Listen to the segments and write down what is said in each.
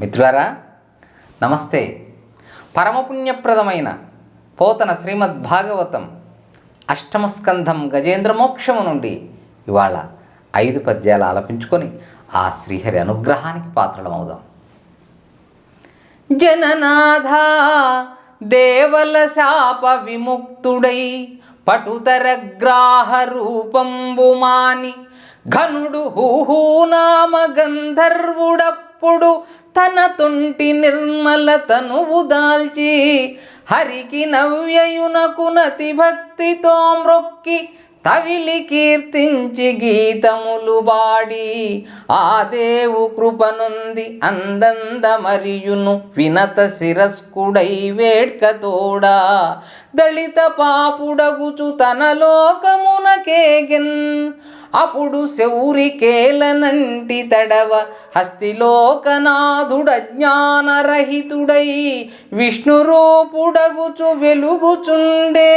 మిత్రులారా నమస్తే. పరమపుణ్యప్రదమైన పోతన శ్రీమద్ భాగవతం అష్టమస్కంధం గజేంద్ర మోక్షము నుండి ఇవాళ ఐదు పద్యాలు ఆలపించుకొని ఆ శ్రీహరి అనుగ్రహానికి పాత్రలమవుదాం. జననాథ దేవల శాప విముక్తుడై పటుతరగ్రాహ రూపంబుమాని ఘనుడు హూహూనామ గంధర్వుడప్పుడు తన తుంటి నిర్మల తనువు దాల్చి హరికి నవ్యయునకు నతి భక్తితో మ్రొక్కి తవిలి కీర్తించి గీతములు బాడి ఆ దేవు కృపనుంది అందంద మరియును వినత శిరస్కుడై వేడ్కతోడా దళిత పాపుడగుచు తన లోకమునకేగిన్ అప్పుడు శౌరికేలనంటి తడవ హస్తిలోకనాథుడ జ్ఞానరహితుడై విష్ణురూపుడగుచు వెలుగుచుండే.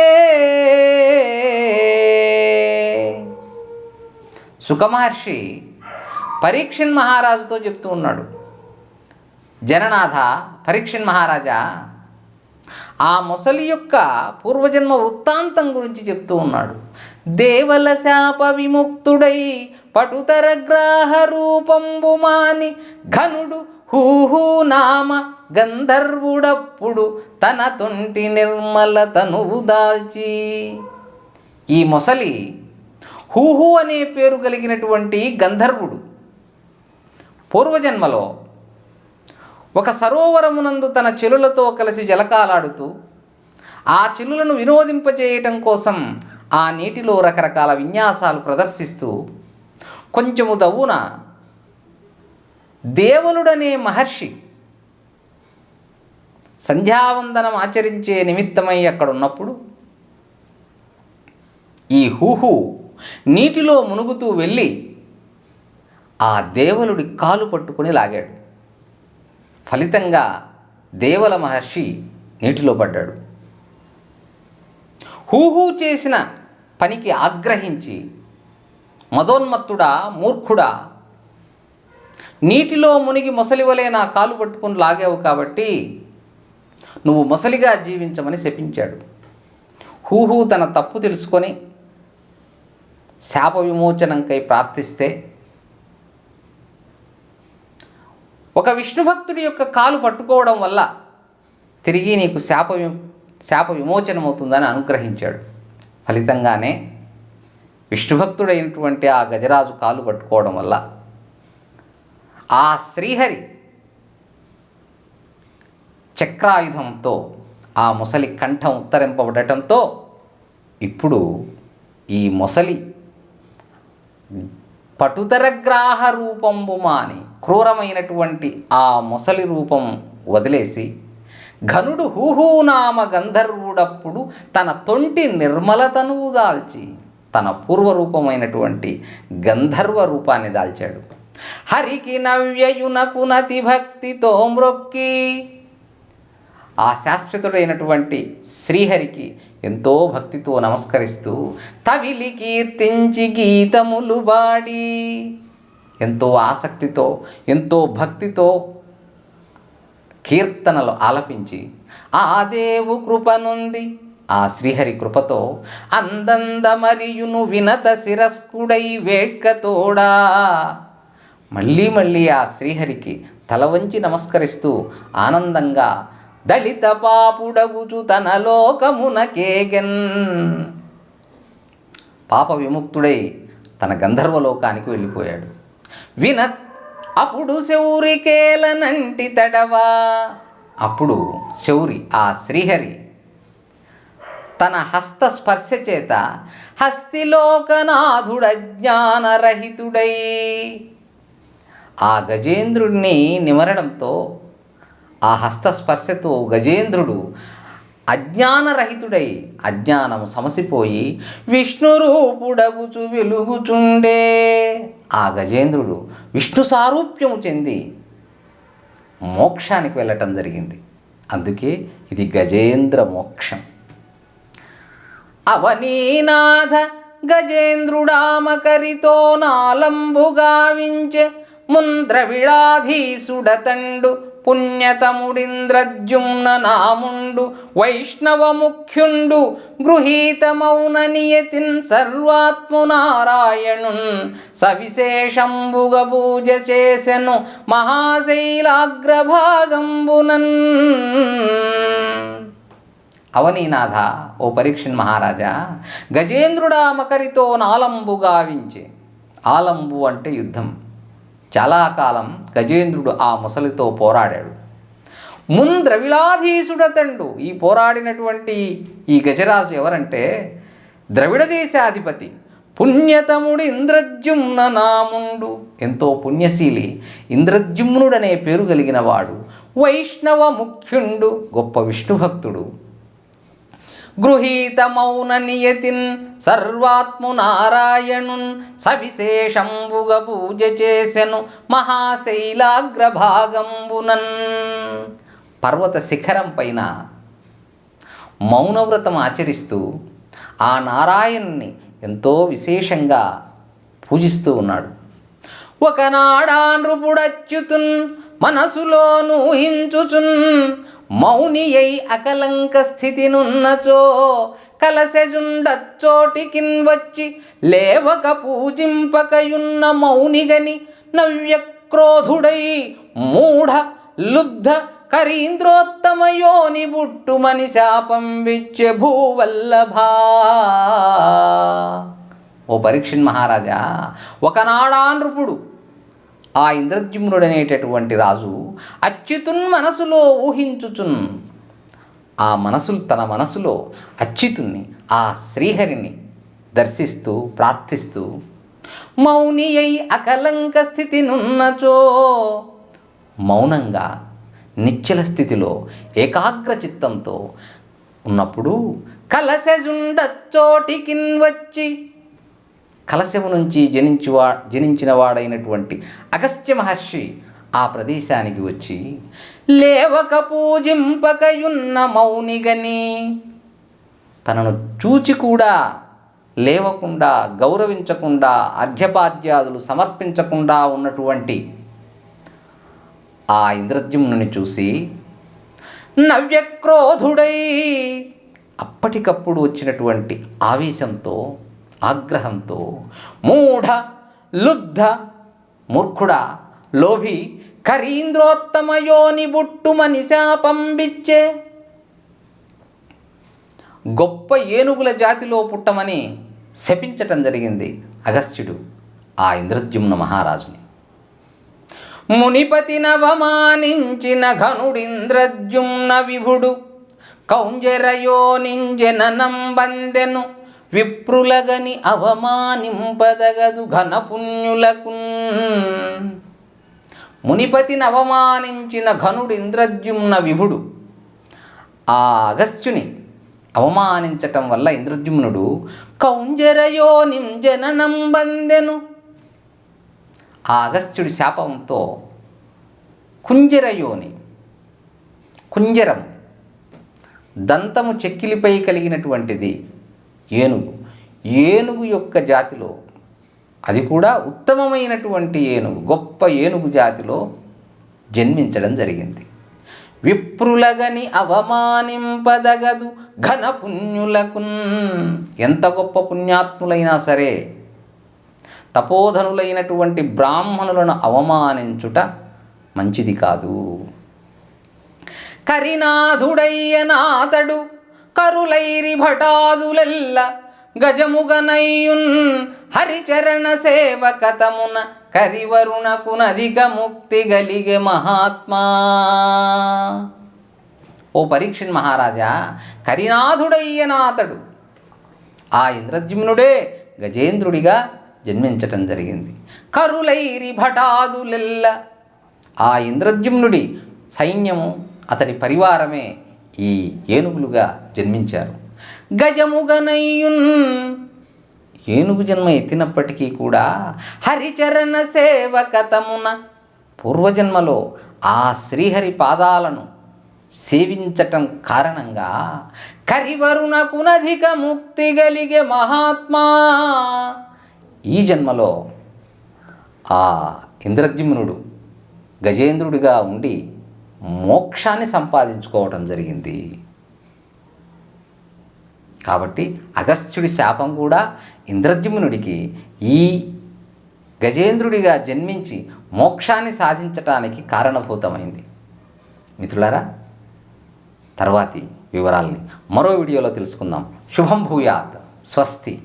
సుఖమహర్షి పరీక్షన్ మహారాజుతో చెప్తూ ఉన్నాడు. జననాథ పరీక్షన్ మహారాజా ఆ ముసలి యొక్క పూర్వజన్మ వృత్తాంతం గురించి చెప్తూ ఉన్నాడు. దేవల శాప విముక్తుడై పటుతర గ్రాహ రూపంబుమాని ఘనుడు హూహూ నామ గంధర్వుడప్పుడు తన తొంటి నిర్మల తనువు దాల్చి. ఈ మొసలి హూహు అనే పేరు కలిగినటువంటి గంధర్వుడు పూర్వజన్మలో ఒక సరోవరమునందు తన చెలులతో కలిసి జలకాలాడుతూ ఆ చెలులను వినోదింపజేయటం కోసం ఆ నీటిలో రకరకాల విన్యాసాలు ప్రదర్శిస్తూ కొంచెము దవ్వున దేవులుడనే మహర్షి సంధ్యావందనం ఆచరించే నిమిత్తమై అక్కడున్నప్పుడు ఈ హూహు నీటిలో మునుగుతూ వెళ్ళి ఆ దేవులుడి కాలు పట్టుకొని లాగాడు. ఫలితంగా దేవల మహర్షి నీటిలో పడ్డాడు. హూహూ చేసిన పనికి ఆగ్రహించి మదోన్మత్తుడా మూర్ఖుడా నీటిలో మునిగి ముసలివలే నా కాలు పట్టుకుని లాగావు కాబట్టి నువ్వు మొసలిగా జీవించమని శపించాడు. హూహు తన తప్పు తెలుసుకొని శాప విమోచనంకై ప్రార్థిస్తే ఒక విష్ణు భక్తుడి యొక్క కాలు పట్టుకోవడం వల్ల తిరిగి నీకు శాప శాప విమోచనమవుతుందని అనుగ్రహించాడు. ఫలితంగానే విష్ణుభక్తుడైనటువంటి ఆ గజరాజు కాలు పట్టుకోవడం వల్ల ఆ శ్రీహరి చక్రాయుధంతో ఆ మొసలి కంఠం ఉత్తరింపబడటంతో ఇప్పుడు ఈ మొసలి పటుతరగ్రాహ రూపంబు మాని క్రూరమైనటువంటి ఆ మొసలి రూపం వదిలేసి ఘనుడు హూహూనామ గంధర్వుడప్పుడు తన తొంటి నిర్మలతను దాల్చి తన పూర్వరూపమైనటువంటి గంధర్వ రూపాన్ని దాల్చాడు. హరికి నవ్యయునకు నతి భక్తితో మ్రొక్కి. ఆ శాశ్వతుడైనటువంటి శ్రీహరికి ఎంతో భక్తితో నమస్కరిస్తూ తవిలి కీర్తించి గీతములు బాడి ఎంతో ఆసక్తితో ఎంతో భక్తితో కీర్తనలు ఆలపించి ఆ దేవు కృపనుంది ఆ శ్రీహరి కృపతో అందంద మరియును వినత శిరస్కుడై వేడ్కతోడా మళ్ళీ మళ్ళీ ఆ శ్రీహరికి తల వంచి నమస్కరిస్తూ ఆనందంగా దళిత పాపుడగుచు తన లోకమునకేగన్ పాప విముక్తుడై తన గంధర్వలోకానికి వెళ్ళిపోయాడు. వినత్ అప్పుడు శౌరికేలనంటి తడవా? అప్పుడు శౌరి ఆ శ్రీహరి తన హస్త స్పర్శ చేత హస్తిలోకనాథుడ జ్ఞానరహితుడై ఆ గజేంద్రుడిని నిమరడంతో ఆ హస్తస్పర్శతో గజేంద్రుడు అజ్ఞానరహితుడై అజ్ఞానము సమసిపోయి విష్ణురూపుడగుచు వెలుగుచుండే. ఆ గజేంద్రుడు విష్ణు సారూప్యము చెంది మోక్షానికి వెళ్ళటం జరిగింది. అందుకే ఇది గజేంద్ర మోక్షం. అవనీనాథ గజేంద్రుడామకరితో నాలంబుగావించే ముంద్రవిళాధీసుడతండు పుణ్యతముడింద్రజుమ్న నాముండు వైష్ణవ ముఖ్యుండు గృహీతమౌన నియతిన్ సర్వాత్మునారాయణున్ సవిశేషంబుగ పూజ చేసెను మహాశైలాగ్రభాగంబునన్. అవనీనాథ ఓ పరీక్షన్ మహారాజా గజేంద్రుడా మకరితో నాలంబు గావించే. ఆలంబు అంటే యుద్ధం. చాలా కాలం గజేంద్రుడు ఆ ముసలితో పోరాడాడు. ముంద్రవిళాధీసుడతండు ఈ పోరాడినటువంటి ఈ గజరాజు ఎవరంటే ద్రవిడ దేశాధిపతి పుణ్యతముడు ఇంద్రజుమ్న నాముండు. ఎంతో పుణ్యశీలి ఇంద్రజుమ్నుడనే పేరు కలిగిన వాడు. వైష్ణవ ముఖ్యుండు గొప్ప విష్ణుభక్తుడు. గృహీతమౌన నియతిన్ సర్వాత్మునారాయణున్ సవిశేషంబుగ పూజ చేసెను మహాశైలాగ్రభాగంబునన్. పర్వత శిఖరం పైన మౌనవ్రతం ఆచరిస్తూ ఆ నారాయణ్ణి ఎంతో విశేషంగా పూజిస్తూ ఉన్నాడు. ఒకనాడా నృపుడచ్యుతున్ మనసులోను ఊహించుచున్ మౌనియై అకలంక స్థితి నున్నచో కలసెజుండచ్చోటికిన్ వచ్చి లేవక పూజింపకయున్న మౌనిగని నవ్యక్రోధుడై మూఢ లుబ్ధ కరీంద్రోత్తమయోని బుట్టుమని శాపం విచ్చే భూవల్లభా. ఓ పరీక్షన్ మహారాజా ఒకనాడా నృపుడు ఆ ఇంద్రద్యుమ్నుడనేటటువంటి రాజు అచ్యుతున్ మనసులో ఊహించుచున్. ఆ మనసులు తన మనసులో అచ్యుతుణ్ణి ఆ శ్రీహరిని దర్శిస్తూ ప్రార్థిస్తూ మౌని అయి అకలంక స్థితి నున్నచో మౌనంగా నిశ్చల స్థితిలో ఏకాగ్ర చిత్తంతో ఉన్నప్పుడు కలసెజుండచ్చోటికిన్ వచ్చి కలశము నుంచి జనించువా జనించినవాడైనటువంటి అగస్త్య మహర్షి ఆ ప్రదేశానికి వచ్చి లేవక పూజింపకయున్న మౌనిగని తనను చూచి కూడా లేవకుండా గౌరవించకుండా అర్ఘ్యపాద్యాదులు సమర్పించకుండా ఉన్నటువంటి ఆ ఇంద్రద్యుమ్నుని చూసి నవ్యక్రోధుడై అప్పటికప్పుడు వచ్చినటువంటి ఆవేశంతో ఆగ్రహంతో మూఢ లుబ్ధ మూర్ఖుడా లోభి కరీంద్రోత్తమయోని బుట్టుమని శాపంబిచ్చే గొప్ప ఏనుగుల జాతిలో పుట్టమని శపించటం జరిగింది అగస్త్యుడు ఆ ఇంద్రద్యుమ్న మహారాజుని. మునిపతి నవమానించిన ఘనుడింద్రద్యుమ్న విభుడు కౌంజరయోనింజననం బందెను విప్రులగని అవమానింపదగదు ఘనపుణ్యులకు మునిపతిని అవమానించిన ఘనుడు ఇంద్రద్యుమ్న విభుడు. ఆ అగస్త్యుని అవమానించటం వల్ల ఇంద్రద్యుమ్నుడు కౌంజరయో జననం బందెను ఆ అగస్త్యుడి శాపంతో కుంజరయోని కుంజరం దంతము చెక్కిలిపై కలిగినటువంటిది ఏనుగు. ఏనుగు యొక్క జాతిలో అది కూడా ఉత్తమమైనటువంటి ఏనుగు గొప్ప ఏనుగు జాతిలో జన్మించడం జరిగింది. విప్రులగని అవమానింపదగదు ఘన పుణ్యులకు ఎంత గొప్ప పుణ్యాత్ములైనా సరే తపోధనులైనటువంటి బ్రాహ్మణులను అవమానించుట మంచిది కాదు. కరినాథుడయ్య నాథడు కరులైరి భటాదులెల్ల గజముగనయ్యున్ హరిచరణ సేవకతమున కరివరుణకునధిక ముక్తి గలిగే మహాత్మా. ఓ పరీక్షన్ మహారాజా కరినాథుడయ్యనాథడు. ఆ ఇంద్రద్యుమ్నుడే గజేంద్రుడిగా జన్మించటం జరిగింది. కరులైరి భటాదులెల్ల ఆ ఇంద్రద్యుమ్నుడి సైన్యము అతడి పరివారమే ఈ ఏనుగులుగా జన్మించారు. గజముగనయ్యున్ ఏనుగు జన్మ ఎత్తినప్పటికీ కూడా హరిచరణ సేవకతమున పూర్వజన్మలో ఆ శ్రీహరి పాదాలను సేవించటం కారణంగా కరివరుణకునధిక ముక్తి గలిగే మహాత్మా ఈ జన్మలో ఆ ఇంద్రద్యుమ్నుడు గజేంద్రుడిగా ఉండి మోక్షాన్ని సంపాదించుకోవటం జరిగింది. కాబట్టి అగస్త్యుడి శాపం కూడా ఇంద్రద్యుమ్నుడికి ఈ గజేంద్రుడిగా జన్మించి మోక్షాన్ని సాధించటానికి కారణభూతమైంది. మిత్రులారా తర్వాతి వివరాల్ని మరో వీడియోలో తెలుసుకుందాం. శుభం భూయాత్. స్వస్తి.